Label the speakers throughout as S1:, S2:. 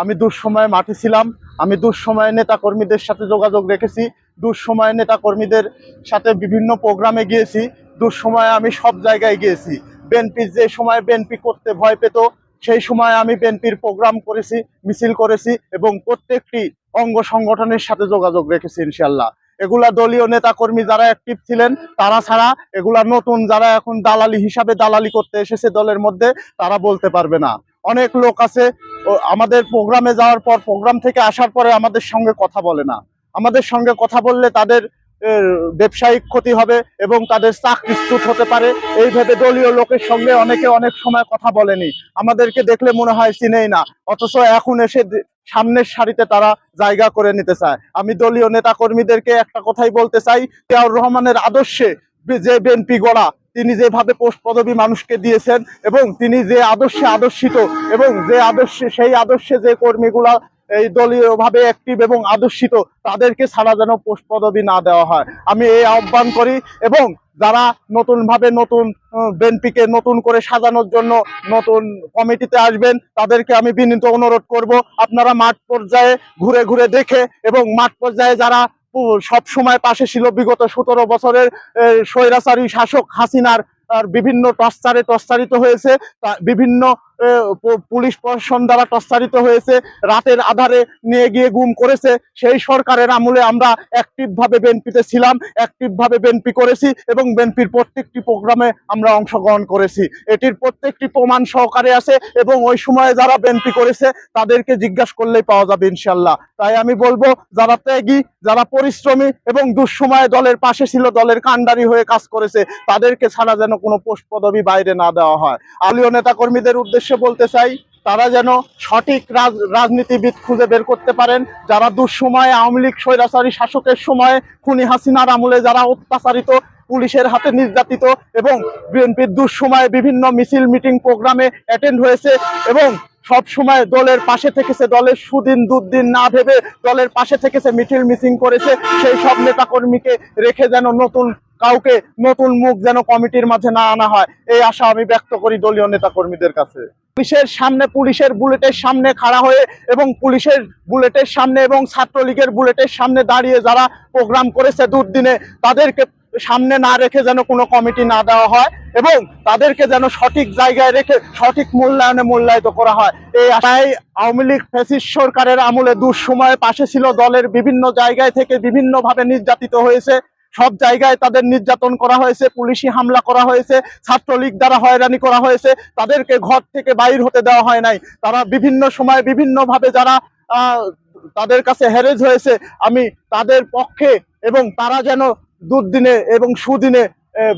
S1: আমি দুঃসময়ে মাঠে ছিলাম, আমি দুঃসময়ে নেতা কর্মীদের সাথে যোগাযোগ রেখেছি, দুঃসময়ে নেতা কর্মীদের সাথে বিভিন্ন প্রোগ্রামে গিয়েছি, দুঃসময়ে আমি সব জায়গায় গিয়েছি। বিএনপির যে সময় বিএনপি করতে ভয় পেত, সেই সময় আমি বিএনপির প্রোগ্রাম করেছি, মিছিল করেছি এবং প্রত্যেকটি অঙ্গ সংগঠনের সাথে যোগাযোগ রেখেছি ইনশাল্লাহ এগুলা দলীয় নেতা কর্মী যারা অ্যাক্টিভ ছিলেন, তারা ছাড়া এগুলা নতুন যারা এখন দালালি হিসাবে দালালি করতে এসেছে দলের মধ্যে, তারা বলতে পারবে না। অনেক লোক আছে আমাদের প্রোগ্রামে যাওয়ার পর, প্রোগ্রাম থেকে আসার পরে আমাদের সঙ্গে কথা বলে না। আমাদের সঙ্গে কথা বললে তাদের ব্যবসায়িক ক্ষতি হবে এবং তাদের চাকরিচ্যুত হতে পারে। এই ভেবে দলীয় লোকের সঙ্গে অনেকে অনেক সময় কথা বলেনি। আমাদেরকে দেখলে মনে হয় চিনেই না। অথচ এখন এসে সামনের সারিতে তারা জায়গা করে নিতে চায়। আমি দলীয় নেতা কর্মীদেরকে একটা কথাই বলতে চাই, জিয়াউর রহমানের আদর্শে যে বিএনপি গড়া তিনি যেভাবে পোস্ট পদবী মানুষকে দিয়েছেন এবং তিনি যে আদর্শে আদর্শিত এবং যে আদর্শে, সেই আদর্শে যে কর্মীগুলা এই দলীয় ভাবে অ্যাক্টিভ এবং আদর্শিত, তাদেরকে ছাড়া যেন পোস্ট পদবী না দেওয়া হয়। আমি এই আহ্বান করি এবং যারা নতুন ভাবে নতুন বিএনপিকে নতুন করে সাজানোর জন্য নতুন কমিটিতে আসবেন, তাদেরকে আমি বিনীত অনুরোধ করব, আপনারা মাঠ পর্যায়ে ঘুরে ঘুরে দেখে এবং মাঠ পর্যায়ে যারা সব সময় পাশে ছিল বিগত সতেরো বছরের স্বৈরাচারী শাসক হাসিনার বিভিন্ন টর্চারে টর্চারিত হয়েছে। বিভিন্ন পুলিশ প্রশাসন দ্বারা টর্চারিত হয়েছে, রাতের আধারে নিয়ে গিয়ে গুম করেছে। সেই সরকারের আমলে আমরা অ্যাক্টিভ ভাবে বিএনপিতে ছিলাম অ্যাক্টিভ ভাবে বিএনপি করেছি এবং বিএনপির প্রত্যেকটি প্রোগ্রামে আমরা অংশগ্রহণ করেছি। এটির প্রত্যেকটি প্রমাণ সহকারে আছে এবং ওই সময়ে যারা বিএনপি করেছে, তাদেরকে জিজ্ঞাসা করলেই পাওয়া যাবে ইনশাল্লাহ তাই আমি বলব, যারা ত্যাগী, যারা পরিশ্রমী এবং দুঃসময়ে দলের পাশে ছিল, দলের কাণ্ডারি হয়ে কাজ করেছে, তাদেরকে ছাড়া যেন কোনো পোস্ট পদবি বাইরে না দেওয়া হয়। আলীয় নেতা কর্মীদের উদ্দেশ্যে বলতে চাই, তারা যেন সঠিক রাজ- রাজনীতিবিদ খুঁজে বের করতে পারেন। যারা দুঃসময়ে আওয়ামী লীগ স্বৈরাচারী শাসকের সময়ে খুনি হাসিনার আমলে যারা অত্যাচারিত, পুলিশের হাতে নির্যাতিত এবং বিএনপির দুঃসময়ে বিভিন্ন মিছিল, মিটিং, প্রোগ্রামে অ্যাটেন্ড হয়েছে এবং সব সময় দলের পাশে থেকেছে, দলের সুদিন দুদিন না ভেবে দলের পাশে থেকেছে, মিছিল, মিটিং করেছে, সেই সব নেতা কর্মীকে রেখে যেন নতুন কাউকে নতুন মুখ যেন কমিটির মাঝে না আনা হয়, এই আশা আমি ব্যক্ত করি দলীয় নেতা কর্মীদের কাছে। পুলিশের সামনে, পুলিশের বুলেটের সামনে খাড়া হয়ে এবং পুলিশের বুলেটের সামনে এবং ছাত্রলীগের বুলেটের সামনে দাঁড়িয়ে যারা প্রোগ্রাম করেছে দুর্দিনে, তাদেরকে সামনে না রেখে যেন কোনো কমিটি না দেওয়া হয় এবং তাদেরকে যেন সঠিক জায়গায় রেখে, সঠিক মূল্যায়নে মূল্যায়িত করা হয়। এই আশায় আওয়ামী লীগ ফ্যাসিস্ট সরকারের আমলে দুঃসময়ে পাশে ছিল দলের বিভিন্ন জায়গায় থেকে বিভিন্নভাবে নির্যাতিত হয়েছে। সব জায়গায় তাদের নির্যাতন করা হয়েছে, পুলিশি হামলা করা হয়েছে, ছাত্রলীগ দ্বারা হয়রানি করা হয়েছে, তাদেরকে ঘর থেকে বাইর হতে দেওয়া হয় নাই। তারা বিভিন্ন সময় বিভিন্নভাবে যারা তাদের কাছে হ্যারেজ হয়েছে, আমি তাদের পক্ষে এবং তারা যেন দুর্দিনে এবং সুদিনে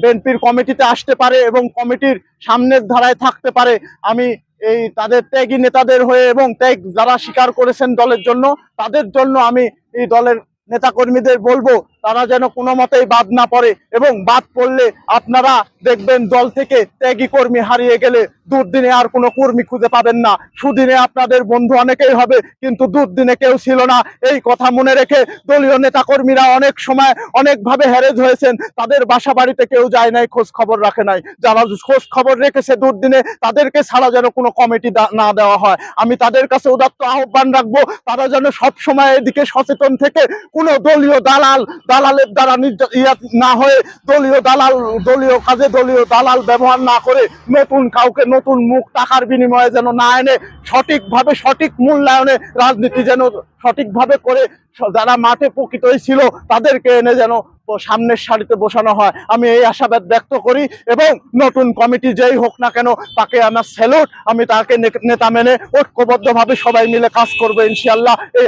S1: বিএনপির কমিটিতে আসতে পারে এবং কমিটির সামনের ধারায় থাকতে পারে, আমি এই তাদের ত্যাগী নেতাদের হয়ে এবং ত্যাগ যারা স্বীকার করেছেন দলের জন্য, তাদের জন্য আমি এই দলের নেতাকর্মীদের বলব, তারা যেন কোনো মতেই বাদ না পড়ে এবং বাদ পড়লে আপনারা দেখবেন দল থেকে ত্যাগী কর্মী হারিয়ে গেলে দুর্দিনে আর কোনো কর্মী খুঁজে পাবেন না। সুদিনে আপনাদের বন্ধু অনেকেই হবে, কিন্তু দুর্দিনে কেউ ছিল না। এই কথা মনে রেখে দলীয় নেতা কর্মীরা অনেক সময় অনেকভাবে হ্যারেজ হয়েছেন। তাদের বাসা বাড়িতে কেউ যায় নাই, খোঁজ খবর রাখে নাই। যারা খোঁজ খবর রেখেছে দুর্দিনে, তাদেরকে ছাড়া যেন কোনো কমিটি না দেওয়া হয়। আমি তাদের কাছে উদাত্ত আহ্বান রাখব, তারা যেন সব সময় এদিকে সচেতন থেকে কোনো দলীয় দালাল, দালালের দ্বারা ইয়া না হয়ে দলীয় দালাল, দলীয় কাজে দলীয় দালাল ব্যবহার না করে নতুন কাউকে নতুন মুখ টাকার বিনিময়ে যেন না এনে, সঠিকভাবে, সঠিক মূল্যায়নে রাজনীতি যেন সঠিকভাবে করে যারা মাঠে প্রকৃতই ছিল, তাদেরকে এনে যেন সামনের সারিতে বসানো হয়। আমি এই আশাবাদ ব্যক্ত করি এবং নতুন কমিটি যেই হোক না কেন, তাকে আমার স্যালুট আমি তাকে নেতা মেনে ঐক্যবদ্ধভাবে সবাই মিলে কাজ করব ইনশাল্লাহ এই